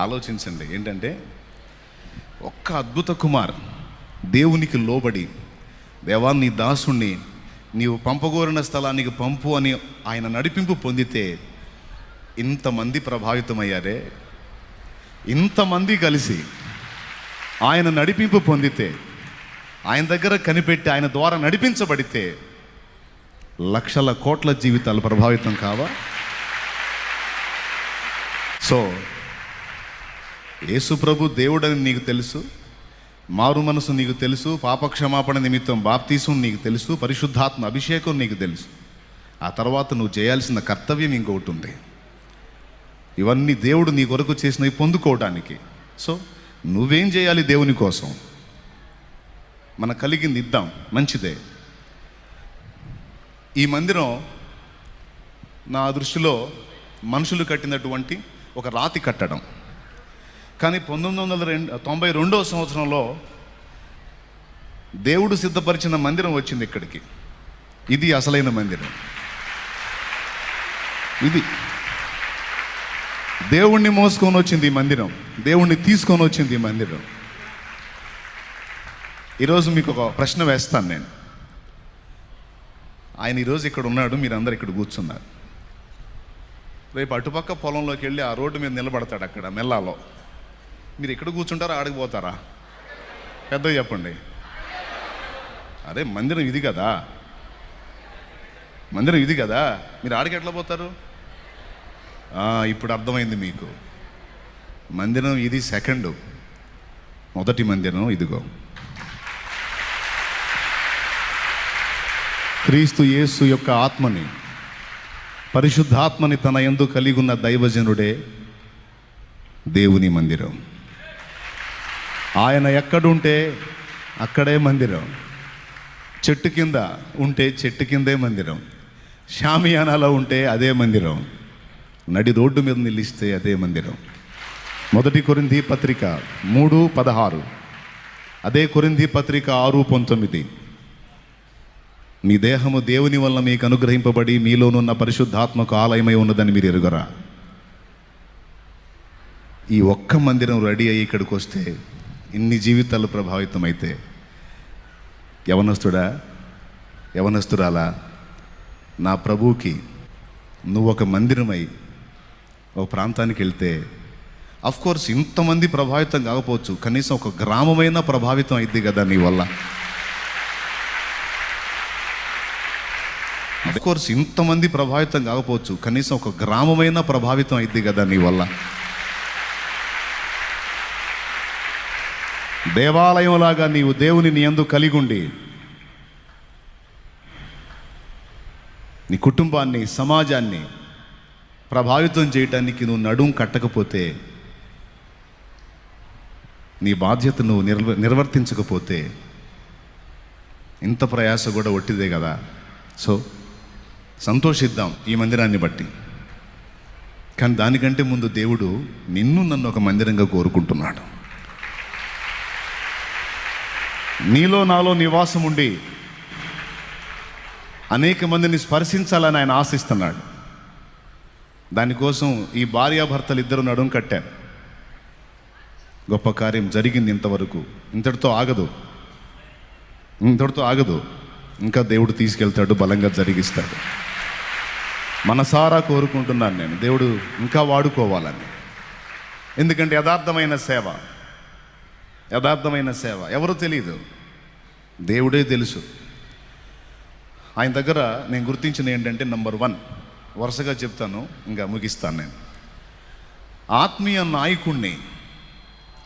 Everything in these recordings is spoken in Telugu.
ఆలోచించండి. ఏంటంటే ఒక్క అద్భుత కుమార్ దేవునికి లోబడి దేవా నీ దాసుణ్ణి నీవు పంపగోరిన స్థలానికి పంపు అని ఆయన నడిపింపు పొందితే ఇంతమంది ప్రభావితమయ్యారే. ఇంతమంది కలిసి ఆయన నడిపింపు పొందితే ఆయన దగ్గర కనిపెట్టి ఆయన ద్వారా నడిపించబడితే లక్షల కోట్ల జీవితాలు ప్రభావితం కావా? సో యేసు ప్రభు దేవుడని నీకు తెలుసు మారు మనసు నీకు తెలుసు పాపక్షమాపణ నిమిత్తం బాప్తీసం నీకు తెలుసు పరిశుద్ధాత్మ అభిషేకం నీకు తెలుసు. ఆ తర్వాత నువ్వు చేయాల్సిన కర్తవ్యం ఇంకొకటి ఉంది. ఇవన్నీ దేవుడు నీ కొరకు చేసినవి పొందుకోవడానికి సో నువ్వేం చేయాలి దేవుని కోసం? మన కలిగింది ఇద్దాం మంచిదే. ఈ మందిరం నా దృష్టిలో మనుషులు కట్టినటువంటి ఒక రాతి కట్టడం. కానీ పంతొమ్మిది వందల రెండు తొంభై రెండవ సంవత్సరంలో దేవుడు సిద్ధపరిచిన మందిరం వచ్చింది ఇక్కడికి. ఇది అసలైన మందిరం. ఇది. దేవుణ్ణి మోసుకొని వచ్చింది ఈ మందిరం. దేవుణ్ణి తీసుకొని వచ్చింది ఈ మందిరం. ఈరోజు మీకు ఒక ప్రశ్న వేస్తాను నేను. ఆయన ఈరోజు ఇక్కడ ఉన్నాడు మీరు అందరు ఇక్కడ కూర్చున్నారు. రేపు అటుపక్క పొలంలోకి వెళ్ళి ఆ రోడ్డు మీద నిలబడతాడు అక్కడ మెల్లాలో. మీరు ఎక్కడ కూర్చుంటారా ఆడికి పోతారా? పెద్ద చెప్పండి. అరే మందిరం ఇది కదా? మందిరం ఇది కదా? మీరు ఆడికి ఎట్లా పోతారు? ఇప్పుడు అర్థమైంది మీకు. మందిరం ఇది సెకండ్. మొదటి మందిరం ఇదిగో. క్రీస్తు యేసు యొక్క ఆత్మని పరిశుద్ధాత్మని తన ఎందు కలిగి ఉన్న దైవజనుడే దేవుని మందిరం. ఆయన ఎక్కడుంటే అక్కడే మందిరం. చెట్టు కింద ఉంటే చెట్టు కిందే మందిరం. షామియానాలో ఉంటే అదే మందిరం. నడి రోడ్డు మీద నిలిస్తే అదే మందిరం. మొదటి కొరింది పత్రిక మూడు పదహారు. అదే కొరింది పత్రిక ఆరు పంతొమ్మిది. మీ దేహము దేవుని వల్ల మీకు అనుగ్రహింపబడి మీలోనున్న పరిశుద్ధాత్మకు ఆలయమై ఉన్నదని మీరు ఎరుగరా? ఈ ఒక్క మందిరం రెడీ అయ్యి ఇక్కడికి వస్తే ఇన్ని జీవితాలు ప్రభావితం అయితే యవనస్తుడా యవనస్తురాలా నా ప్రభువుకి నువ్వు ఒక మందిరమై ఒక ప్రాంతానికి వెళ్తే కోర్స్ ఇంతమంది ప్రభావితం కాకపోవచ్చు కనీసం ఒక గ్రామమైన ప్రభావితం అయింది కదా నీ వల్ల. కోర్స్ ఇంతమంది ప్రభావితం కాకపోవచ్చు కనీసం ఒక గ్రామమైన ప్రభావితం అయింది కదా నీ వల్ల. దేవాలయంలాగా నీవు దేవుని నీ ఎందు కలిగి ఉండి నీ కుటుంబాన్ని సమాజాన్ని ప్రభావితం చేయటానికి నువ్వు నడుం కట్టకపోతే నీ బాధ్యత నువ్వు నిర్వ నిర్వర్తించకపోతే ఇంత ప్రయాస కూడా ఒట్టిదే కదా. సో సంతోషిద్దాం ఈ మందిరాన్ని బట్టి. కానీ దానికంటే ముందు దేవుడు నిన్ను నన్ను ఒక మందిరంగా కోరుకుంటున్నాడు. నీలో నాలో నివాసం ఉండి అనేక మందిని స్పర్శించాలని ఆయన ఆశిస్తున్నాడు. దానికోసం ఈ భార్యాభర్తలు ఇద్దరు నడుం కట్టారు గొప్ప కార్యం జరిగింది ఇంతవరకు. ఇంతటితో ఆగదు. ఇంతటితో ఆగదు. ఇంకా దేవుడు తీసుకెళ్తాడు బలంగా జరిగిస్తాడు. మనసారా కోరుకుంటున్నాను నేను. దేవుడు ఇంకా వాడుకోవాలని. ఎందుకంటే యథార్థమైన సేవ. యథార్థమైన సేవ. ఎవరో తెలియదు దేవుడే తెలుసు. ఆయన దగ్గర నేను గుర్తించిన ఏంటంటే నంబర్ వన్ వరుసగా చెప్తాను ఇంకా ముగిస్తాను నేను. ఆత్మీయ నాయకుణ్ణి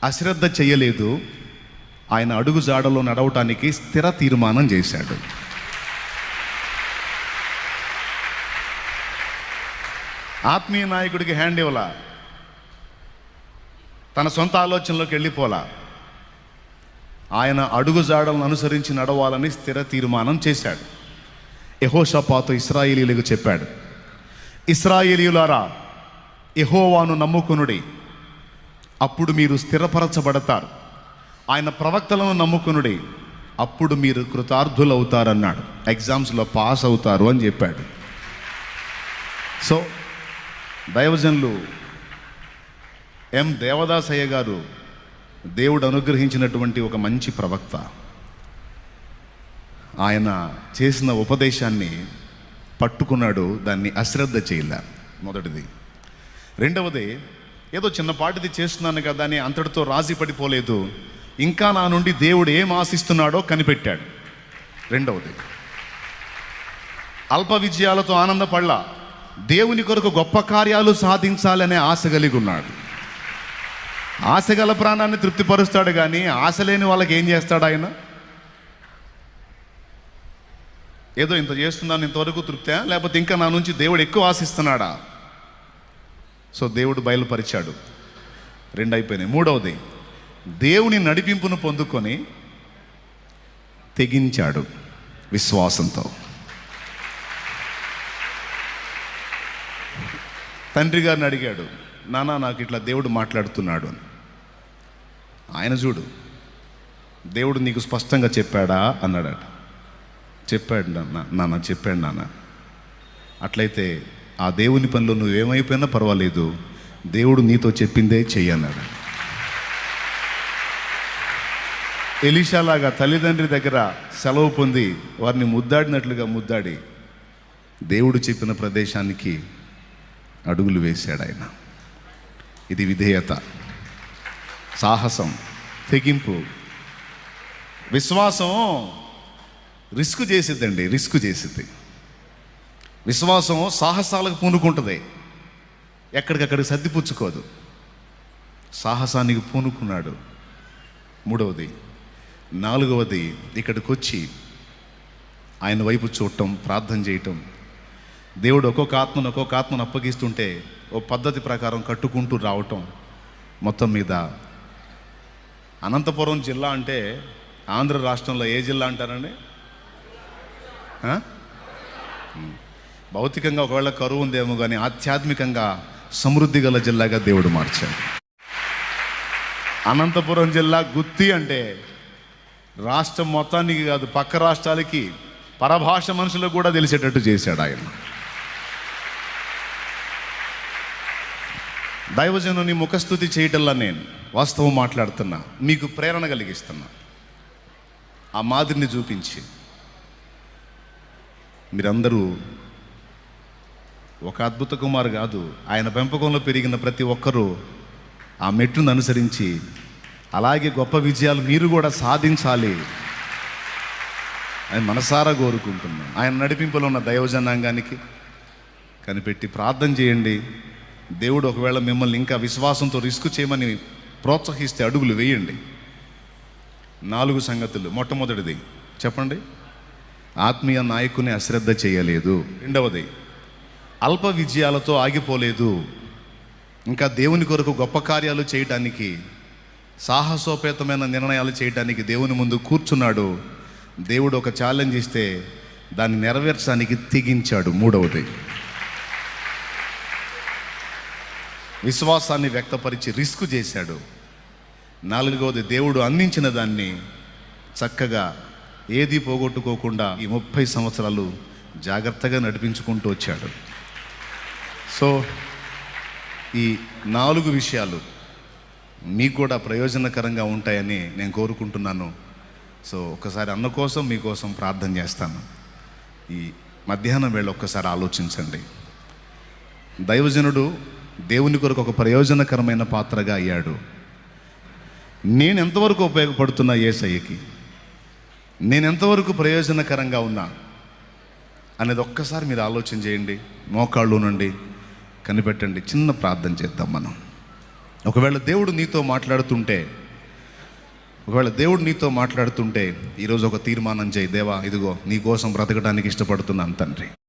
అశ్రద్ధ చేయలేదు. ఆయన అడుగు జాడలో నడవటానికి స్థిర తీర్మానం చేశాడు. ఆత్మీయ నాయకుడికి హ్యాండ్ ఇవ్వలా? తన సొంత ఆలోచనలోకి వెళ్ళిపోలా ఆయన అడుగుజాడలను అనుసరించి నడవాలని స్థిర తీర్మానం చేశాడు. యహోషపాతు ఇస్రాయేలీలకు చెప్పాడు ఇస్రాయేలీయులారా యహోవాను నమ్ముకునుడి. అప్పుడు మీరు స్థిరపరచబడతారు. ఆయన ప్రవక్తలను నమ్ముకునుడి. అప్పుడు మీరు కృతార్థులవుతారన్నాడు. ఎగ్జామ్స్లో పాస్ అవుతారు అని చెప్పాడు. సో దైవజనులు ఎం దేవదాసయ్య గారు దేవుడు అనుగ్రహించినటువంటి ఒక మంచి ప్రవక్త. ఆయన చేసిన ఉపదేశాన్ని పట్టుకున్నాడు దాన్ని అశ్రద్ధ చేయలే. మొదటిది. రెండవది ఏదో చిన్నపాటిది చేస్తున్నాను కదా అని అంతటితో రాజీ పడిపోలేదు. ఇంకా నా నుండి దేవుడు ఏం ఆశిస్తున్నాడో కనిపెట్టాడు. రెండవది అల్ప విజయాలతో ఆనందపడలా. దేవుని కొరకు గొప్ప కార్యాలు సాధించాలనే ఆశ కలిగి ఉన్నాడు. ఆశ గల ప్రాణాన్ని తృప్తిపరుస్తాడు కానీ ఆశ లేని వాళ్ళకి ఏం చేస్తాడు ఆయన? ఏదో ఇంత చేస్తున్నాను ఇంతవరకు తృప్తా? లేకపోతే ఇంకా నా నుంచి దేవుడు ఎక్కువ ఆశిస్తున్నాడా? సో దేవుడు బయలుపరిచాడు. రెండు అయిపోయినాయి మూడవది దేవుని నడిపింపును పొందుకొని తెగించాడు విశ్వాసంతో. తండ్రి గారిని అడిగాడు నానా నాకు ఇట్లా దేవుడు మాట్లాడుతున్నాడు అని. ఆయన చూడు దేవుడు నీకు స్పష్టంగా చెప్పాడా అన్నాడట. చెప్పాడు నాన్న నాన్న చెప్పాడు నాన్న. అట్లయితే ఆ దేవుని పనిలో నువ్వేమైపోయినా పర్వాలేదు దేవుడు నీతో చెప్పిందే చెయ్యన్నాడు ఎలీషాలాగా తల్లిదండ్రి దగ్గర సెలవు పొంది వారిని ముద్దాడినట్లుగా ముద్దాడి దేవుడు చెప్పిన ప్రదేశానికి అడుగులు వేశాడు ఆయన. ఇది విధేయత. సాహసం తెగింపు. విశ్వాసం రిస్క్ చేసిద్దండి రిస్క్ చేసిద్ది. విశ్వాసం సాహసాలకు పూనుకుంటుంది. ఎక్కడికక్కడికి సర్దిపుచ్చుకోదు. సాహసానికి పూనుకున్నాడు. మూడవది నాలుగవది ఇక్కడికి వచ్చి ఆయన వైపు చూడటం ప్రార్థన చేయటం దేవుడు ఒక్కొక్క ఆత్మను ఒక్కొక్క ఆత్మను అప్పగిస్తుంటే ఓ పద్ధతి ప్రకారం కట్టుకుంటూ రావటం మొత్తం మీద. అనంతపురం జిల్లా అంటే ఆంధ్ర రాష్ట్రంలో ఏ జిల్లా అంటారండి? భౌతికంగా ఒకవేళ కరువు ఉందేమో కానీ ఆధ్యాత్మికంగా సమృద్ధి గల జిల్లాగా దేవుడు మార్చాడు. అనంతపురం జిల్లా గుత్తి అంటే రాష్ట్రం మొత్తానికి కాదు పక్క రాష్ట్రాలకి పరభాష మనుషులకు కూడా తెలిసేటట్టు చేశాడు ఆయన. దైవజనుని ముఖస్థుతి చేయటంలా నేను వాస్తవం మాట్లాడుతున్నా మీకు ప్రేరణ కలిగిస్తున్నా. ఆ మాదిరిని చూపించి మీరందరూ ఒక అద్భుత కుమారు కాదు ఆయన పెంపకంలో పెరిగిన ప్రతి ఒక్కరూ ఆ మెట్టును అనుసరించి అలాగే గొప్ప విజయాలు మీరు కూడా సాధించాలి అని మనసారా కోరుకుంటున్నాను. ఆయన నడిపింపులో ఉన్న దైవజనాంగానికి కనిపెట్టి ప్రార్థన చేయండి. దేవుడు ఒకవేళ మిమ్మల్ని ఇంకా విశ్వాసంతో రిస్క్ చేయమని ప్రోత్సహిస్తే అడుగులు వేయండి. నాలుగు సంగతులు. మొట్టమొదటిది చెప్పండి. ఆత్మీయ నాయకుని అశ్రద్ధ చేయలేదు. రెండవది అల్ప విజయాలతో ఆగిపోలేదు. ఇంకా దేవుని కొరకు గొప్ప కార్యాలు చేయటానికి సాహసోపేతమైన నిర్ణయాలు చేయటానికి దేవుని ముందు కూర్చున్నాడు. దేవుడు ఒక ఛాలెంజ్ ఇస్తే దాన్ని నెరవేర్చడానికి తెగించాడు. మూడవది విశ్వాసాన్ని వ్యక్తపరిచి రిస్క్ చేశాడు. నాలుగవది దేవుడు అందించిన దాన్ని చక్కగా ఏది పోగొట్టుకోకుండా ఈ ముప్పై సంవత్సరాలు జాగ్రత్తగా నడిపించుకుంటూ వచ్చాడు. సో ఈ నాలుగు విషయాలు మీకు కూడా ప్రయోజనకరంగా ఉంటాయని నేను కోరుకుంటున్నాను. సో ఒకసారి అన్న కోసం మీకోసం ప్రార్థన చేస్తాను. ఈ మధ్యాహ్నం వేళ ఒక్కసారి ఆలోచించండి. దైవజనుడు దేవుని కొరకు ఒక ప్రయోజనకరమైన పాత్రగా అయ్యాడు. నేను ఎంతవరకు ఉపయోగపడుతున్నా ఏసయ్యకి? నేను ఎంతవరకు ప్రయోజనకరంగా ఉన్నా? అనేది ఒక్కసారి మీరు ఆలోచన చేయండి మోకాళ్ళు నుండి కనిపెట్టండి చిన్న ప్రార్థన చేద్దాం మనం. ఒకవేళ దేవుడు నీతో మాట్లాడుతుంటే ఒకవేళ దేవుడు నీతో మాట్లాడుతుంటే ఈరోజు ఒక తీర్మానం చేయి దేవా ఇదిగో నీ కోసం బ్రతకడానికి ఇష్టపడుతున్నాను తండ్రి.